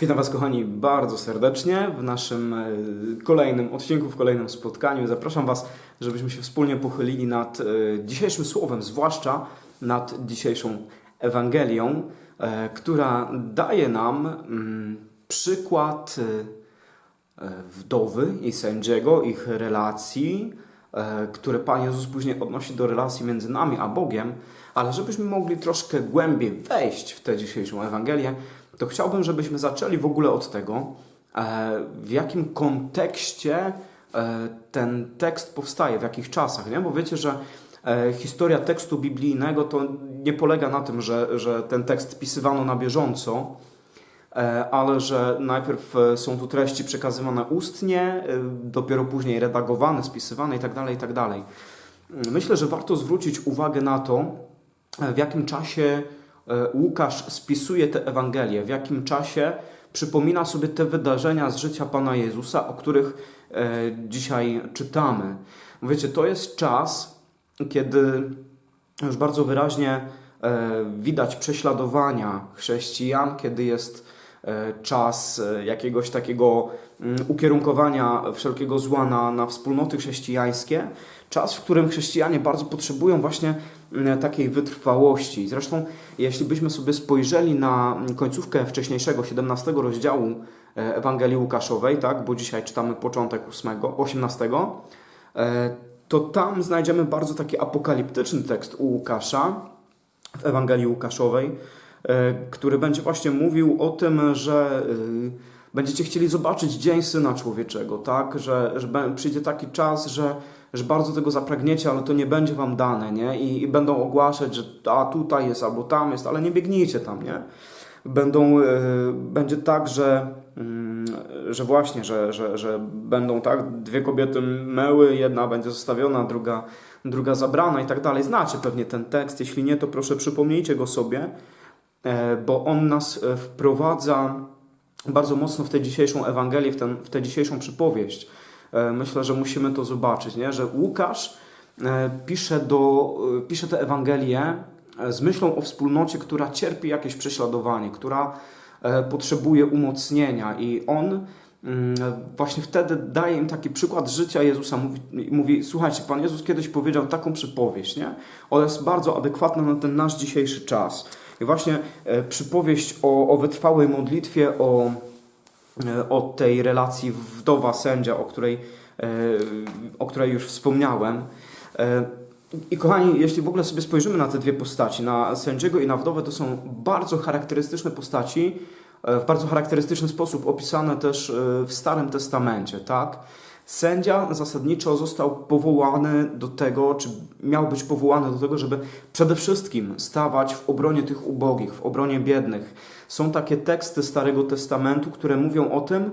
Witam Was, kochani, bardzo serdecznie w naszym e, kolejnym odcinku, w kolejnym spotkaniu. Zapraszam Was, żebyśmy się wspólnie pochylili nad e, dzisiejszym słowem, zwłaszcza nad dzisiejszą Ewangelią, e, która daje nam mm, przykład wdowy i sędziego, ich relacji, które Pan Jezus później odnosi do relacji między nami a Bogiem, ale żebyśmy mogli troszkę głębiej wejść w tę dzisiejszą Ewangelię, to chciałbym, żebyśmy zaczęli w ogóle od tego, e, w jakim kontekście e, ten tekst powstaje, w jakich czasach, nie? Bo wiecie, że e, historia tekstu biblijnego to nie polega na tym, że, że ten tekst pisywano na bieżąco, ale że najpierw są tu treści przekazywane ustnie, dopiero później redagowane, spisywane itd., itd. Myślę, że warto zwrócić uwagę na to, w jakim czasie Łukasz spisuje tę Ewangelię, w jakim czasie przypomina sobie te wydarzenia z życia Pana Jezusa, o których e, dzisiaj czytamy. Wiecie, to jest czas, kiedy już bardzo wyraźnie e, widać prześladowania chrześcijan, kiedy jest e, czas e, jakiegoś takiego mm, ukierunkowania wszelkiego zła na, na wspólnoty chrześcijańskie, czas, w którym chrześcijanie bardzo potrzebują właśnie mm, takiej wytrwałości. Zresztą, jeśli byśmy sobie spojrzeli na końcówkę wcześniejszego 17 rozdziału e, Ewangelii Łukaszowej, tak, bo dzisiaj czytamy początek 8, 18, e, to tam znajdziemy bardzo taki apokaliptyczny tekst u Łukasza w Ewangelii Łukaszowej, e, który będzie właśnie mówił o tym, że e, będziecie chcieli zobaczyć dzień Syna Człowieczego, tak? Że, że przyjdzie taki czas, że, że bardzo tego zapragniecie, ale to nie będzie wam dane, nie? I, i będą ogłaszać, że a tutaj jest albo tam jest, ale nie biegnijcie tam, nie? Będą, e, będzie tak, że, mm, że właśnie, że, że, że będą tak, dwie kobiety meły, jedna będzie zostawiona, druga, druga zabrana i tak dalej. Znacie pewnie ten tekst, jeśli nie, to proszę przypomnijcie go sobie, e, bo on nas e, wprowadza bardzo mocno w tę dzisiejszą Ewangelię, w, ten, w tę dzisiejszą przypowieść. E, Myślę, że musimy to zobaczyć, nie? że Łukasz e, pisze, do, e, pisze tę Ewangelię e, z myślą o wspólnocie, która cierpi jakieś prześladowanie, która e, potrzebuje umocnienia i on mm, właśnie wtedy daje im taki przykład życia Jezusa. Mówi, mówi, słuchajcie, Pan Jezus kiedyś powiedział taką przypowieść, nie? Ona jest bardzo adekwatna na ten nasz dzisiejszy czas. I właśnie e, przypowieść o, o wytrwałej modlitwie, o, e, o tej relacji wdowa-sędzia, o której, e, o której już wspomniałem. I kochani, jeśli w ogóle sobie spojrzymy na te dwie postaci, na sędziego i na wdowę, to są bardzo charakterystyczne postaci, w bardzo charakterystyczny sposób opisane też w Starym Testamencie, tak? Sędzia zasadniczo został powołany do tego, czy miał być powołany do tego, żeby przede wszystkim stawać w obronie tych ubogich, w obronie biednych. Są takie teksty Starego Testamentu, które mówią o tym,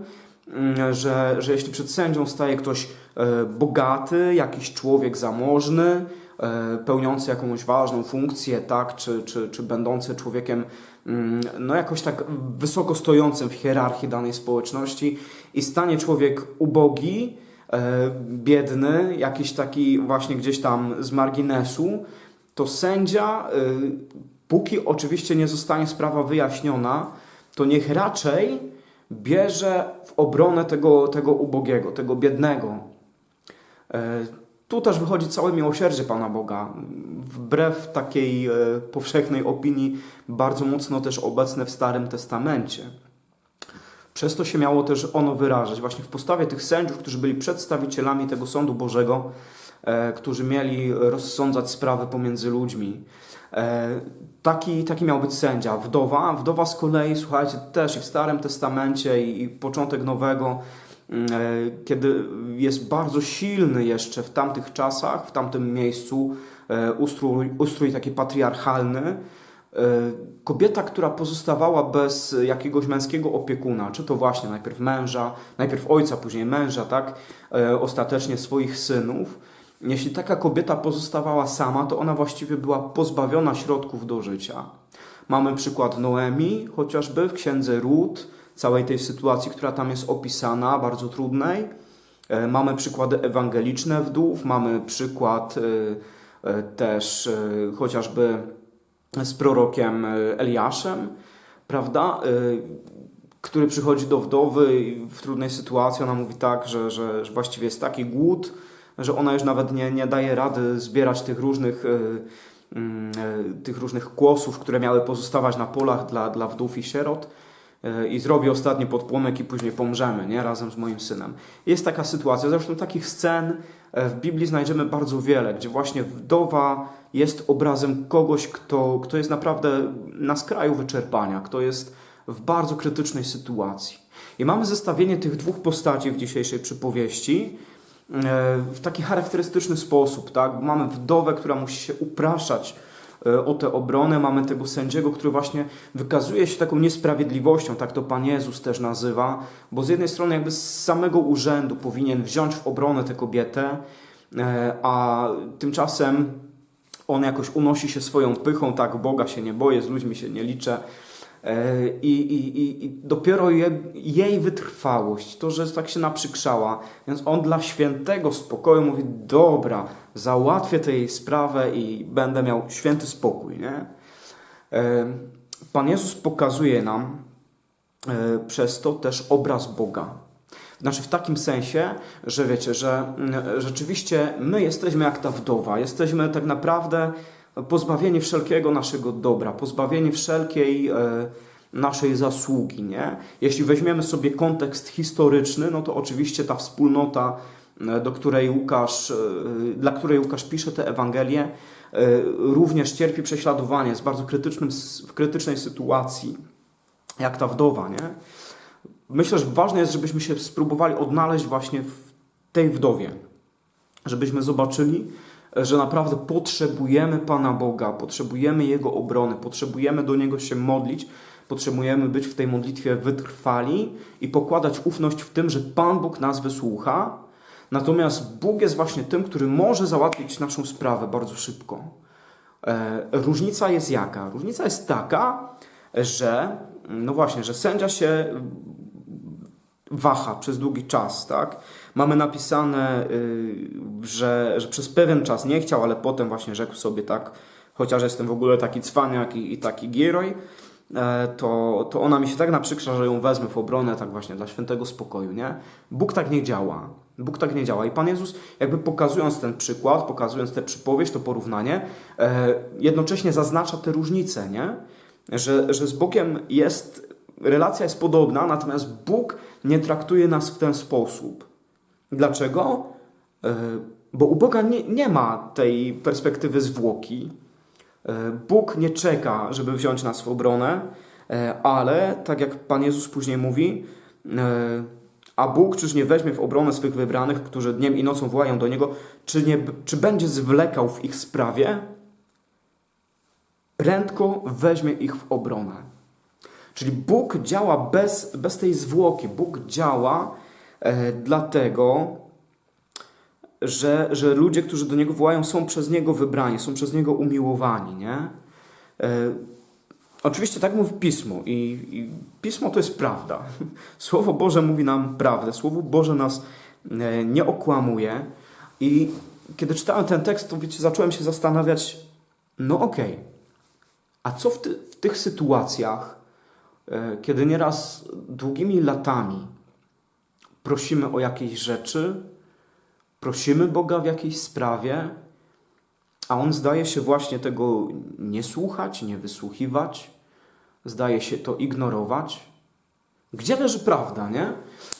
mm, że, że jeśli przed sędzią staje ktoś e, bogaty, jakiś człowiek zamożny, e, pełniący jakąś ważną funkcję, tak, czy, czy, czy będący człowiekiem mm, no jakoś tak wysoko stojącym w hierarchii danej społeczności i stanie człowiek ubogi, biedny, jakiś taki właśnie gdzieś tam z marginesu, to sędzia, e, póki oczywiście nie zostanie sprawa wyjaśniona, to niech raczej bierze w obronę tego, tego ubogiego, tego biednego. E, Tu też wychodzi całe miłosierdzie Pana Boga. Wbrew takiej e, powszechnej opinii, bardzo mocno też obecne w Starym Testamencie. Przez to się miało też ono wyrażać, właśnie w postawie tych sędziów, którzy byli przedstawicielami tego sądu Bożego, e, którzy mieli rozsądzać sprawy pomiędzy ludźmi. E, taki, taki miał być sędzia. Wdowa, wdowa z kolei, słuchajcie, też i w Starym Testamencie, i, i początek Nowego, mm, e, kiedy jest bardzo silny jeszcze w tamtych czasach, w tamtym miejscu e, ustrój, ustrój taki patriarchalny, kobieta, która pozostawała bez jakiegoś męskiego opiekuna, czy to właśnie najpierw męża, najpierw ojca, później męża, tak, e, ostatecznie swoich synów. Jeśli taka kobieta pozostawała sama, to ona właściwie była pozbawiona środków do życia. Mamy przykład Noemi, chociażby w księdze Rut, całej tej sytuacji, która tam jest opisana, bardzo trudnej. E, Mamy przykłady ewangeliczne wdów, mamy przykład e, e, też e, chociażby z prorokiem e, Eliaszem, prawda? E, Który przychodzi do wdowy w trudnej sytuacji. Ona mówi tak, że, że, właściwie jest taki głód, że ona już nawet nie, nie daje rady zbierać tych różnych, e, mm, tych różnych kłosów, które miały pozostawać na polach dla, dla wdów i sierot. E, I zrobi ostatni podpłomek i później pomrzemy, nie? Razem z moim synem. Jest taka sytuacja, zresztą takich scen e, w Biblii znajdziemy bardzo wiele, gdzie właśnie wdowa jest obrazem kogoś, kto, kto jest naprawdę na skraju wyczerpania, kto jest w bardzo krytycznej sytuacji. I mamy zestawienie tych dwóch postaci w dzisiejszej przypowieści e, w taki charakterystyczny sposób. Tak? Mamy wdowę, która musi się upraszać o tę obronę, mamy tego sędziego, który właśnie wykazuje się taką niesprawiedliwością, tak to Pan Jezus też nazywa, bo z jednej strony jakby z samego urzędu powinien wziąć w obronę tę kobietę, e, a tymczasem on jakoś unosi się swoją pychą, tak, Boga się nie boję, z ludźmi się nie liczę. E, I, i, i, dopiero je, jej wytrwałość, to, że tak się naprzykrzała, więc on dla świętego spokoju mówi: Dobra, załatwię tę sprawę i będę miał święty spokój. Nie? E, Pan Jezus pokazuje nam e, przez to też obraz Boga. Znaczy w takim sensie, że wiecie, że mm, rzeczywiście my jesteśmy jak ta wdowa, jesteśmy tak naprawdę pozbawieni wszelkiego naszego dobra, pozbawieni wszelkiej e, naszej zasługi, nie? Jeśli weźmiemy sobie kontekst historyczny, no to oczywiście ta wspólnota, e, do której Łukasz, e, dla której Łukasz pisze tę Ewangelię, e, również cierpi prześladowanie, jest bardzo krytycznym, w krytycznej sytuacji, jak ta wdowa, nie? Myślę, że ważne jest, żebyśmy się spróbowali odnaleźć właśnie w tej wdowie, żebyśmy zobaczyli, że naprawdę potrzebujemy Pana Boga, potrzebujemy Jego obrony, potrzebujemy do Niego się modlić, potrzebujemy być w tej modlitwie wytrwali i pokładać ufność w tym, że Pan Bóg nas wysłucha. Natomiast Bóg jest właśnie tym, który może załatwić naszą sprawę bardzo szybko. E, różnica jest jaka? Różnica jest taka, że no właśnie, że sędzia się waha przez długi czas, tak? Mamy napisane, y, że, że przez pewien czas nie chciał, ale potem właśnie rzekł sobie tak, chociaż jestem w ogóle taki cwaniak i, i taki gieroj, e, to, to ona mi się tak naprzykrza, że ją wezmę w obronę, tak właśnie dla świętego spokoju, nie? Bóg tak nie działa. Bóg tak nie działa. I Pan Jezus, jakby pokazując ten przykład, pokazując tę przypowieść, to porównanie, e, jednocześnie zaznacza te różnice, nie? Że, że z Bogiem jest, relacja jest podobna, natomiast Bóg nie traktuje nas w ten sposób. Dlaczego? E, Bo u Boga nie, nie ma tej perspektywy zwłoki. E, Bóg nie czeka, żeby wziąć nas w obronę, e, ale tak jak Pan Jezus później mówi, a Bóg czyż nie weźmie w obronę swych wybranych, którzy dniem i nocą wołają do Niego, czy, nie, czy będzie zwlekał w ich sprawie? Prędko weźmie ich w obronę. Czyli Bóg działa bez, bez tej zwłoki. Bóg działa e, dlatego, że, że ludzie, którzy do Niego wołają, są przez Niego wybrani, są przez Niego umiłowani. Nie? E, oczywiście tak mówi Pismo i, i Pismo to jest prawda. Słowo Boże mówi nam prawdę. Słowo Boże nas e, nie okłamuje. I kiedy czytałem ten tekst, to wiecie, zacząłem się zastanawiać, no okej, a co w, ty, w tych sytuacjach, kiedy nieraz długimi latami prosimy o jakieś rzeczy, prosimy Boga w jakiejś sprawie, a On zdaje się właśnie tego nie słuchać, nie wysłuchiwać, zdaje się to ignorować. Gdzie leży prawda, nie?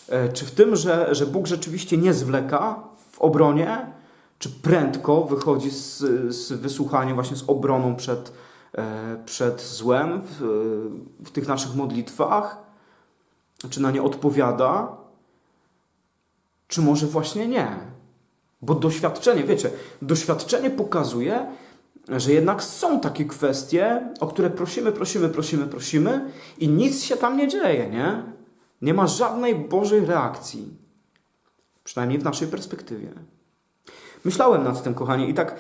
E, Czy w tym, że, że Bóg rzeczywiście nie zwleka w obronie, czy prędko wychodzi z, z wysłuchaniem, właśnie z obroną przed, e, przed złem w, w tych naszych modlitwach? Czy na nie odpowiada? Czy może właśnie nie? Bo doświadczenie, wiecie, doświadczenie pokazuje, że jednak są takie kwestie, o które prosimy, prosimy, prosimy, prosimy i nic się tam nie dzieje, nie? Nie ma żadnej Bożej reakcji. Przynajmniej w naszej perspektywie. Myślałem nad tym, kochani, i tak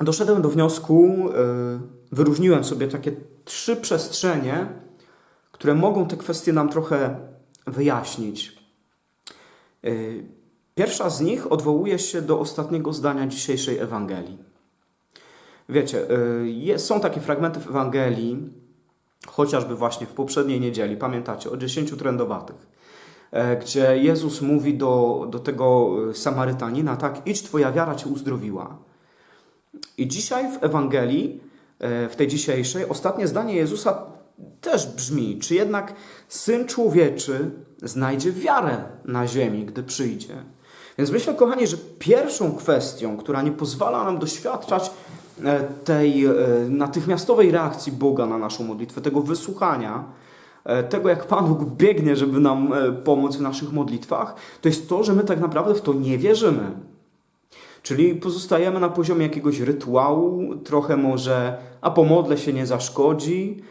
doszedłem do wniosku, yy, wyróżniłem sobie takie trzy przestrzenie, które mogą te kwestie nam trochę wyjaśnić. Yy, Pierwsza z nich odwołuje się do ostatniego zdania dzisiejszej Ewangelii. Wiecie, jest, są takie fragmenty w Ewangelii, chociażby właśnie w poprzedniej niedzieli, pamiętacie, o dziesięciu trędowatych, e, gdzie Jezus mówi do, do tego Samarytanina, tak, idź, twoja wiara cię uzdrowiła. I dzisiaj w Ewangelii, e, w tej dzisiejszej, ostatnie zdanie Jezusa też brzmi, czy jednak Syn Człowieczy znajdzie wiarę na ziemi, gdy przyjdzie. Więc myślę, kochani, że pierwszą kwestią, która nie pozwala nam doświadczać e, tej e, natychmiastowej reakcji Boga na naszą modlitwę, tego wysłuchania, e, tego jak Pan Bóg biegnie, żeby nam pomóc w naszych modlitwach, to jest to, że my tak naprawdę w to nie wierzymy. Czyli pozostajemy na poziomie jakiegoś rytuału, trochę może, a pomodlę się nie zaszkodzi,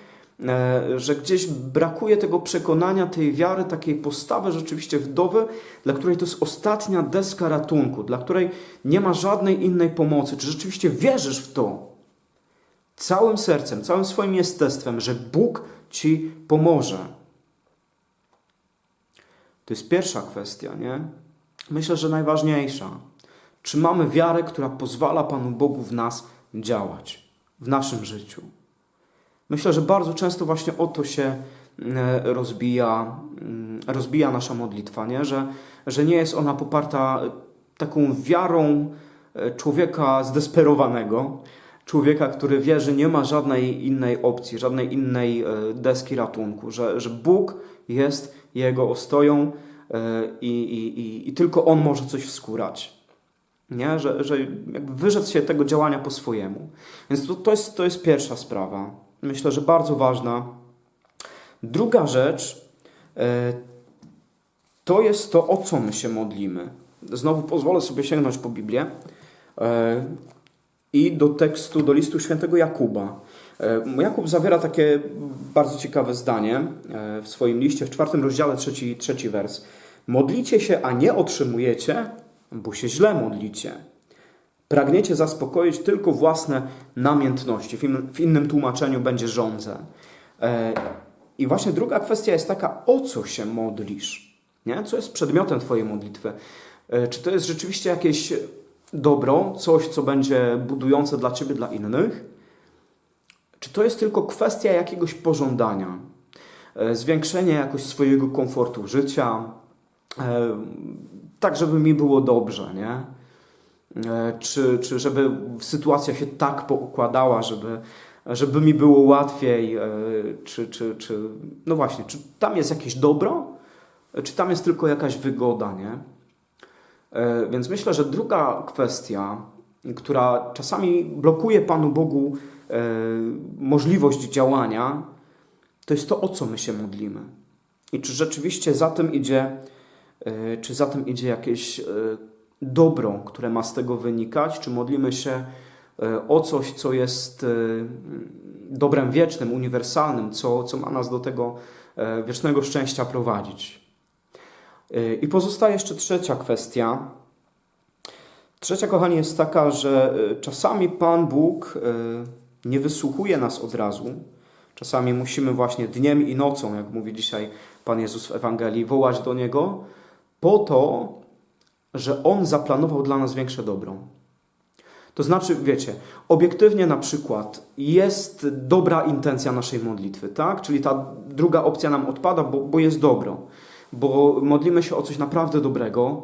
że gdzieś brakuje tego przekonania, tej wiary, takiej postawy rzeczywiście wdowy, dla której to jest ostatnia deska ratunku, dla której nie ma żadnej innej pomocy. Czy rzeczywiście wierzysz w to całym sercem, całym swoim jestestwem, że Bóg ci pomoże? To jest pierwsza kwestia, nie? Myślę, że najważniejsza. Czy mamy wiarę, która pozwala Panu Bogu w nas działać, w naszym życiu? Myślę, że bardzo często właśnie o to się e, rozbija, mm, rozbija nasza modlitwa, nie? Że, że nie jest ona poparta taką wiarą e, człowieka zdesperowanego, człowieka, który wie, że nie ma żadnej innej opcji, żadnej innej e, deski ratunku, że, że Bóg jest jego ostoją i, i, i, i tylko On może coś wskórać. Nie? Że, że jakby wyrzec się tego działania po swojemu. Więc to, to, jest, to jest pierwsza sprawa. Myślę, że bardzo ważna. Druga rzecz e, to jest to, o co my się modlimy. Znowu pozwolę sobie sięgnąć po Biblię e, i do tekstu, do listu świętego Jakuba. E, Jakub zawiera takie bardzo ciekawe zdanie w swoim liście, w czwartym rozdziale, trzeci, trzeci wers. Modlicie się, a nie otrzymujecie, bo się źle modlicie. Pragniecie zaspokoić tylko własne namiętności. W, in, w innym tłumaczeniu będzie żądzę. E, I właśnie druga kwestia jest taka, o co się modlisz? Nie? Co jest przedmiotem Twojej modlitwy? E, czy to jest rzeczywiście jakieś dobro, coś, co będzie budujące dla Ciebie, dla innych? Czy to jest tylko kwestia jakiegoś pożądania? E, zwiększenie jakoś swojego komfortu życia, e, tak, żeby mi było dobrze, nie? E, Czy, czy żeby sytuacja się tak poukładała, żeby, żeby mi było łatwiej, e, czy, czy, czy, no właśnie, czy tam jest jakieś dobro, czy tam jest tylko jakaś wygoda, nie? E, Więc myślę, że druga kwestia, która czasami blokuje Panu Bogu e, możliwość działania, to jest to, o co my się modlimy. I czy rzeczywiście za tym idzie, e, czy za tym idzie jakieś e, dobro, które ma z tego wynikać, czy modlimy się e, o coś, co jest e, dobrem wiecznym, uniwersalnym, co, co ma nas do tego e, wiecznego szczęścia prowadzić. I pozostaje jeszcze trzecia kwestia. Trzecia, kochani, jest taka, że czasami Pan Bóg nie wysłuchuje nas od razu. Czasami musimy właśnie dniem i nocą, jak mówi dzisiaj Pan Jezus w Ewangelii, wołać do Niego po to, że On zaplanował dla nas większe dobro. To znaczy, wiecie, obiektywnie na przykład jest dobra intencja naszej modlitwy, tak? Czyli ta druga opcja nam odpada, bo, bo jest dobro. Bo modlimy się o coś naprawdę dobrego,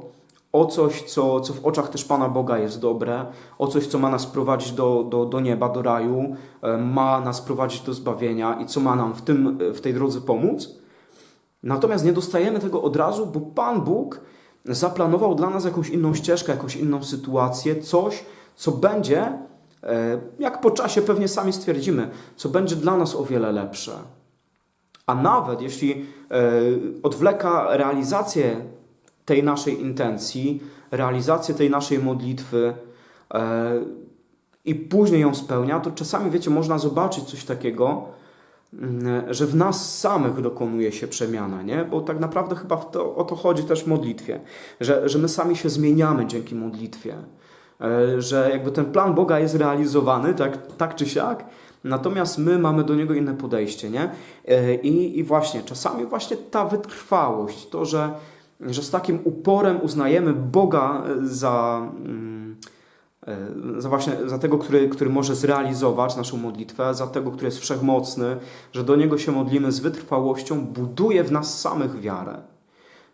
o coś, co, co w oczach też Pana Boga jest dobre, o coś, co ma nas prowadzić do, do, do nieba, do raju, e, ma nas prowadzić do zbawienia i co ma nam w, tym, w tej drodze pomóc. Natomiast nie dostajemy tego od razu, bo Pan Bóg zaplanował dla nas jakąś inną ścieżkę, jakąś inną sytuację, coś, co będzie, e, jak po czasie pewnie sami stwierdzimy, co będzie dla nas o wiele lepsze. A nawet jeśli e, odwleka realizację tej naszej intencji, realizację tej naszej modlitwy e, i później ją spełnia, to czasami, wiecie, można zobaczyć coś takiego, że w nas samych dokonuje się przemiana, nie? Bo tak naprawdę chyba to, o to chodzi też w modlitwie, że, że my sami się zmieniamy dzięki modlitwie, E, że jakby ten plan Boga jest realizowany, tak, tak czy siak, natomiast my mamy do niego inne podejście, nie? E, I, i właśnie, czasami właśnie ta wytrwałość, to, że, że z takim uporem uznajemy Boga za... mm, za właśnie za tego, który, który może zrealizować naszą modlitwę, za tego, który jest wszechmocny, że do niego się modlimy z wytrwałością, buduje w nas samych wiarę.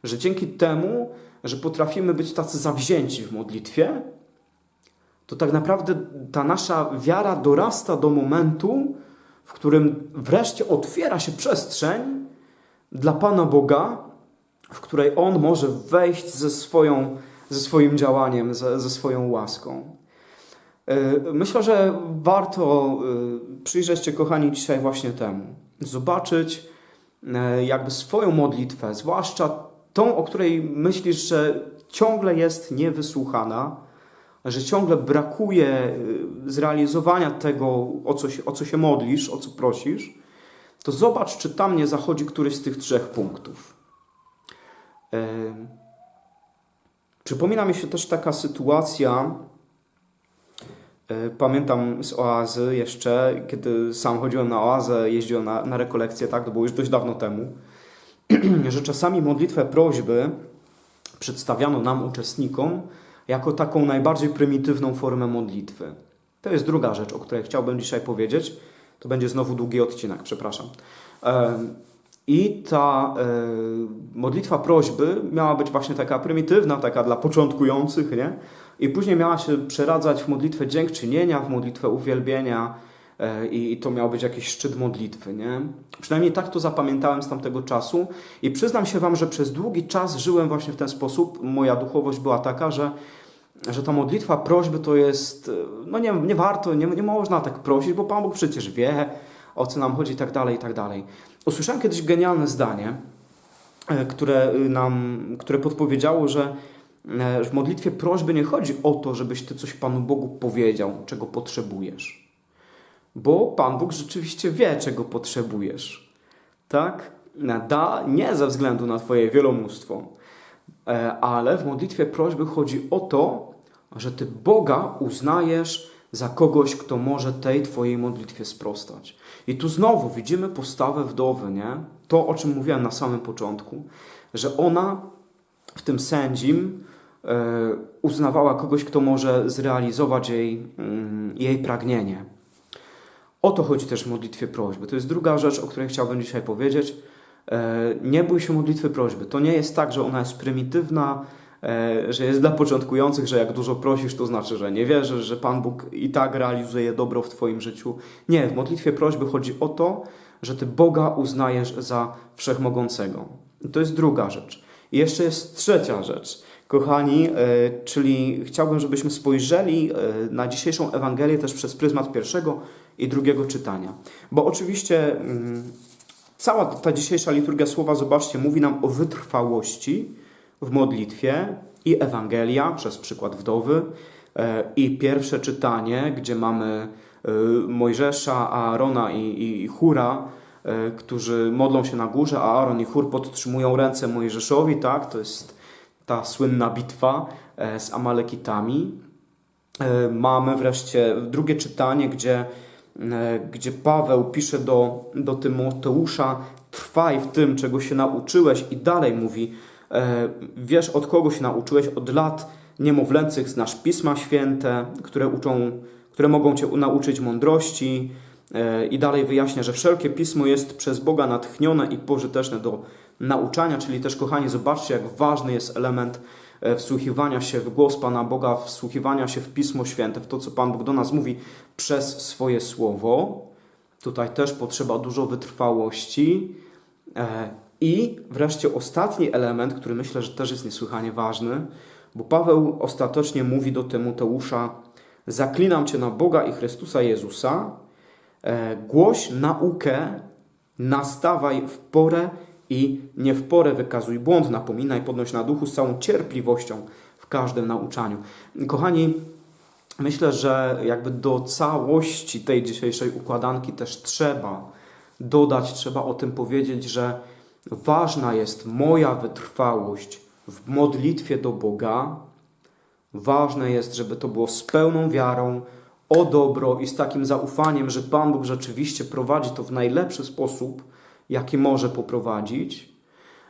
Że dzięki temu, że potrafimy być tacy zawzięci w modlitwie, to tak naprawdę ta nasza wiara dorasta do momentu, w którym wreszcie otwiera się przestrzeń dla Pana Boga, w której On może wejść ze, swoją, ze swoim działaniem, ze, ze swoją łaską. Yy, Myślę, że warto yy, przyjrzeć się, kochani, dzisiaj właśnie temu. Zobaczyć yy, jakby swoją modlitwę, zwłaszcza tą, o której myślisz, że ciągle jest niewysłuchana, że ciągle brakuje zrealizowania tego, o co, się, o co się modlisz, o co prosisz, to zobacz, czy tam nie zachodzi któryś z tych trzech punktów. Przypomina mi się też taka sytuacja, pamiętam z oazy jeszcze, kiedy sam chodziłem na oazę, jeździłem na, na rekolekcje, tak, to było już dość dawno temu, że czasami modlitwę prośby przedstawiano nam, uczestnikom, jako taką najbardziej prymitywną formę modlitwy. To jest druga rzecz, o której chciałbym dzisiaj powiedzieć. To będzie znowu długi odcinek, przepraszam. Em, I ta e, modlitwa prośby miała być właśnie taka prymitywna, taka dla początkujących, nie? I później miała się przeradzać w modlitwę dziękczynienia, w modlitwę uwielbienia e, i, to miał być jakiś szczyt modlitwy, nie? Przynajmniej tak to zapamiętałem z tamtego czasu i przyznam się Wam, że przez długi czas żyłem właśnie w ten sposób. Moja duchowość była taka, że że ta modlitwa prośby to jest, no nie, nie warto, nie, nie można tak prosić, bo Pan Bóg przecież wie, o co nam chodzi i tak dalej, i tak dalej. Usłyszałem kiedyś genialne zdanie, e, które nam, które podpowiedziało, że e, w modlitwie prośby nie chodzi o to, żebyś Ty coś Panu Bogu powiedział, czego potrzebujesz. Bo Pan Bóg rzeczywiście wie, czego potrzebujesz. Tak? Da nie ze względu na Twoje wielomóstwo, E, ale w modlitwie prośby chodzi o to, że Ty Boga uznajesz za kogoś, kto może tej Twojej modlitwie sprostać. I tu znowu widzimy postawę wdowy, nie? To, o czym mówiłem na samym początku, że ona w tym sędzim e, uznawała kogoś, kto może zrealizować jej, mm, jej pragnienie. O to chodzi też w modlitwie prośby. To jest druga rzecz, o której chciałbym dzisiaj powiedzieć. E, Nie bój się modlitwy prośby. To nie jest tak, że ona jest prymitywna, e, że jest dla początkujących, że jak dużo prosisz, to znaczy, że nie wierzysz, że Pan Bóg i tak realizuje dobro w Twoim życiu. Nie, w modlitwie prośby chodzi o to, że Ty Boga uznajesz za wszechmogącego. To jest druga rzecz. I jeszcze jest trzecia rzecz. Kochani, e, czyli chciałbym, żebyśmy spojrzeli e, na dzisiejszą Ewangelię też przez pryzmat pierwszego i drugiego czytania. Bo oczywiście mm, Cała ta dzisiejsza liturgia słowa, zobaczcie, mówi nam o wytrwałości w modlitwie i Ewangelia przez przykład wdowy e, i pierwsze czytanie, gdzie mamy Mojżesza, Aarona i, i Hura, którzy modlą się na górze, a Aaron i Hur podtrzymują ręce Mojżeszowi, tak? To jest ta słynna bitwa z Amalekitami. Mamy wreszcie drugie czytanie, gdzie E, gdzie Paweł pisze do, do Tymoteusza: Trwaj w tym, czego się nauczyłeś, i dalej mówi: e, Wiesz, od kogo się nauczyłeś? Od lat niemowlęcych znasz pisma święte, które, uczą, które mogą cię nauczyć mądrości. E, I dalej wyjaśnia, że wszelkie pismo jest przez Boga natchnione i pożyteczne do nauczania, czyli też, kochani, zobaczcie, jak ważny jest element E, wsłuchiwania się w głos Pana Boga, wsłuchiwania się w Pismo Święte, w to, co Pan Bóg do nas mówi przez swoje słowo. Tutaj też potrzeba dużo wytrwałości. E, I wreszcie ostatni element, który myślę, że też jest niesłychanie ważny, bo Paweł ostatecznie mówi do Tymoteusza: Zaklinam Cię na Boga i Chrystusa Jezusa, e, głoś naukę, nastawaj w porę i nie w porę wykazuj błąd, napominaj, podnoś na duchu z całą cierpliwością w każdym nauczaniu. Kochani, myślę, że jakby do całości tej dzisiejszej układanki też trzeba dodać, trzeba o tym powiedzieć, że ważna jest moja wytrwałość w modlitwie do Boga. Ważne jest, żeby to było z pełną wiarą, o dobro i z takim zaufaniem, że Pan Bóg rzeczywiście prowadzi to w najlepszy sposób, jaki może poprowadzić.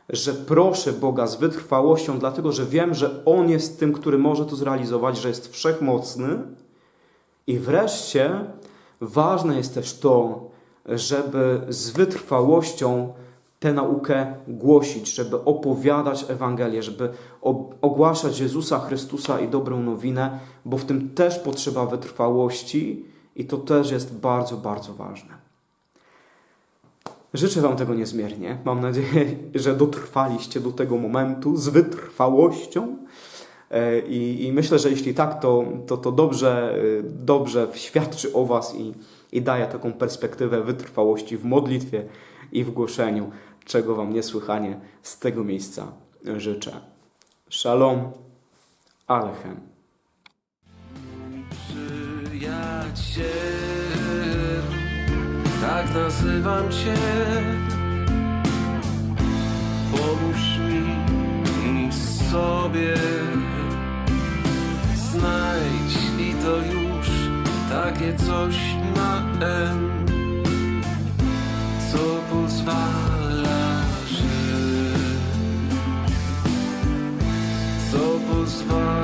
Że proszę Boga z wytrwałością, dlatego że wiem, że On jest tym, który może to zrealizować, że jest wszechmocny. I wreszcie ważne jest też to, żeby z wytrwałością tę naukę głosić, żeby opowiadać Ewangelię, żeby ogłaszać Jezusa Chrystusa i dobrą nowinę, bo w tym też potrzeba wytrwałości i to też jest bardzo, bardzo ważne. Życzę Wam tego niezmiernie. Mam nadzieję, że dotrwaliście do tego momentu z wytrwałością. E, I, I myślę, że jeśli tak, to, to, to dobrze, e, dobrze świadczy o Was i, i daje taką perspektywę wytrwałości w modlitwie i w głoszeniu, czego Wam niesłychanie z tego miejsca życzę. Shalom, Alechem. Przyjaciel, tak nazywam Cię. Pomóż mi sobie znajdź i to już takie coś na M, co pozwala żyć, co pozwala